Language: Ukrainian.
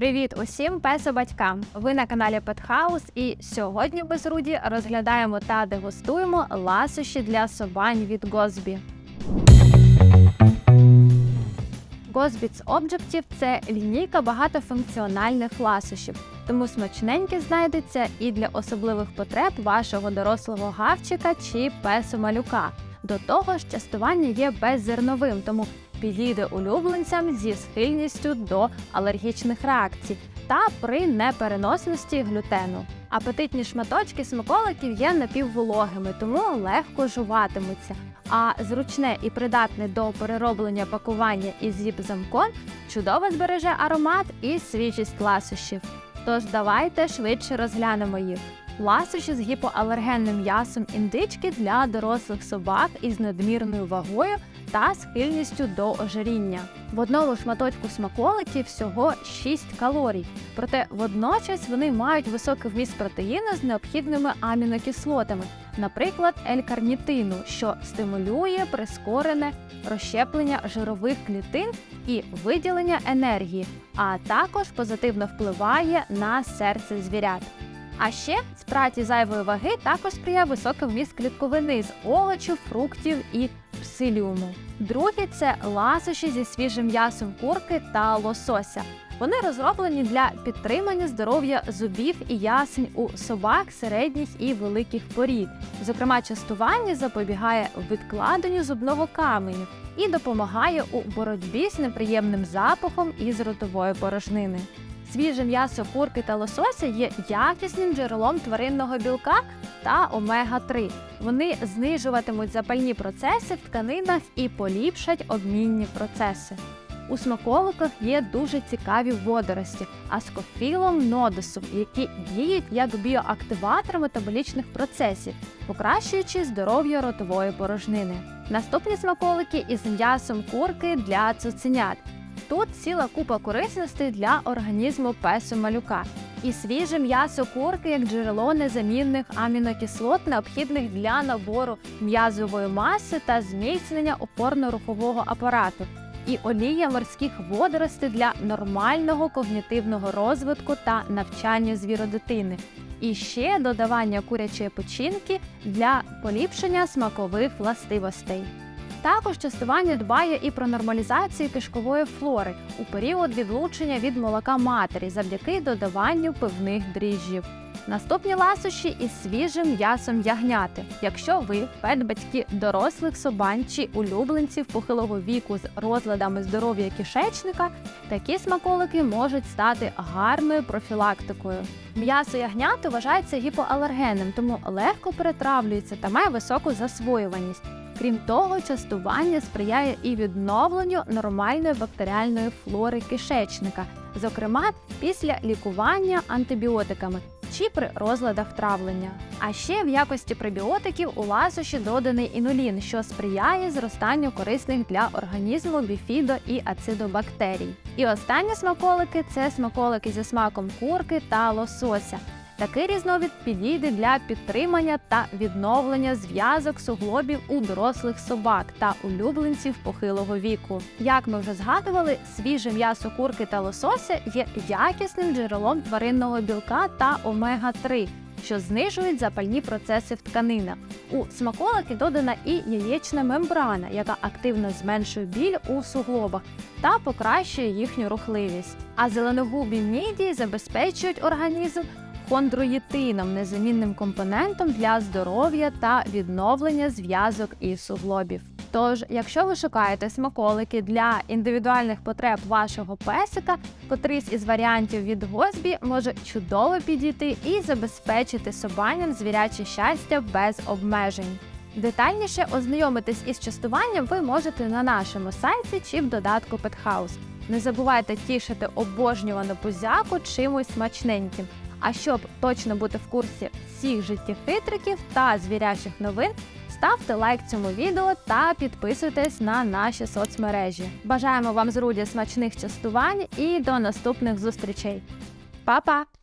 Привіт усім песо-батькам! Ви на каналі Петхаус, і сьогодні ми з Руді розглядаємо та дегустуємо ласощі для собань від Гозбі. Gozbits Objective – це лінійка багатофункціональних ласощів, тому смачненьке знайдеться і для особливих потреб вашого дорослого гавчика чи песу-малюка. До того ж, частування є беззерновим, тому підійде улюбленцям зі схильністю до алергічних реакцій та при непереносності глютену. Апетитні шматочки смаколиків є напіввологими, тому легко жуватимуться. А зручне і придатне до перероблення пакування із зіп-замком чудово збереже аромат і свіжість ласощів. Тож давайте швидше розглянемо їх. Ласощі з гіпоалергенним м'ясом індички для дорослих собак із надмірною вагою та схильністю до ожиріння. В одному шматочку смаколиків всього 6 калорій, проте водночас вони мають високий вміст протеїну з необхідними амінокислотами, наприклад, елькарнітину, що стимулює прискорене розщеплення жирових клітин і виділення енергії, а також позитивно впливає на серце звірят. А ще спраті зайвої ваги також сприяє високий вміст клітковини з овочів, фруктів і псиліуму. Друге це ласощі зі свіжим м'ясом курки та лосося. Вони розроблені для підтримання здоров'я зубів і ясень у собак середніх і великих порід. Зокрема, частування запобігає відкладенню зубного каменю і допомагає у боротьбі з неприємним запахом із ротової порожнини. Свіже м'ясо курки та лосося є якісним джерелом тваринного білка та омега-3. Вони знижуватимуть запальні процеси в тканинах і поліпшать обмінні процеси. У смаколиках є дуже цікаві водорості, аскофілом нодосом, які діють як біоактиватор метаболічних процесів, покращуючи здоров'я ротової порожнини. Наступні смаколики із м'ясом курки для цуценят. Тут ціла купа корисностей для організму песу малюка. І свіже м'ясо курки як джерело незамінних амінокислот, необхідних для набору м'язової маси та зміцнення опорно-рухового апарату, і олія морських водоростей для нормального когнітивного розвитку та навчання звіродитини. І ще додавання курячої печінки для поліпшення смакових властивостей. Також частування дбає і про нормалізацію кишкової флори у період відлучення від молока матері завдяки додаванню пивних дріжджів. Наступні ласощі із свіжим м'ясом ягняти. Якщо ви пет-батьки дорослих собань чи улюбленців похилого віку з розладами здоров'я кишечника, такі смаколики можуть стати гарною профілактикою. М'ясо ягняти вважається гіпоалергенним, тому легко перетравлюється та має високу засвоюваність. Крім того, частування сприяє і відновленню нормальної бактеріальної флори кишечника, зокрема після лікування антибіотиками чи при розладах травлення. А ще в якості пребіотиків у ласощі доданий інулін, що сприяє зростанню корисних для організму біфідо і ацидобактерій. І останні смаколики це смаколики зі смаком курки та лосося. Такий різновид підійде для підтримання та відновлення зв'язок суглобів у дорослих собак та улюбленців похилого віку. Як ми вже згадували, свіже м'ясо курки та лосося є якісним джерелом тваринного білка та омега-3. Що знижують запальні процеси в тканинах. У смаколики додана і яєчна мембрана, яка активно зменшує біль у суглобах та покращує їхню рухливість. А зеленогубі мідії забезпечують організм хондроїтином, незамінним компонентом для здоров'я та відновлення зв'язок і суглобів. Тож, якщо ви шукаєте смаколики для індивідуальних потреб вашого песика, котрийсь із варіантів від Госбі може чудово підійти і забезпечити собаням звіряче щастя без обмежень. Детальніше ознайомитись із частуванням ви можете на нашому сайті чи в додатку Pethouse. Не забувайте тішити обожнювану позяку чимось смачненьким. А щоб точно бути в курсі всіх життєхитриків та звірячих новин, ставте лайк цьому відео та підписуйтесь на наші соцмережі. Бажаємо вам з смачних частувань і до наступних зустрічей. Па-па!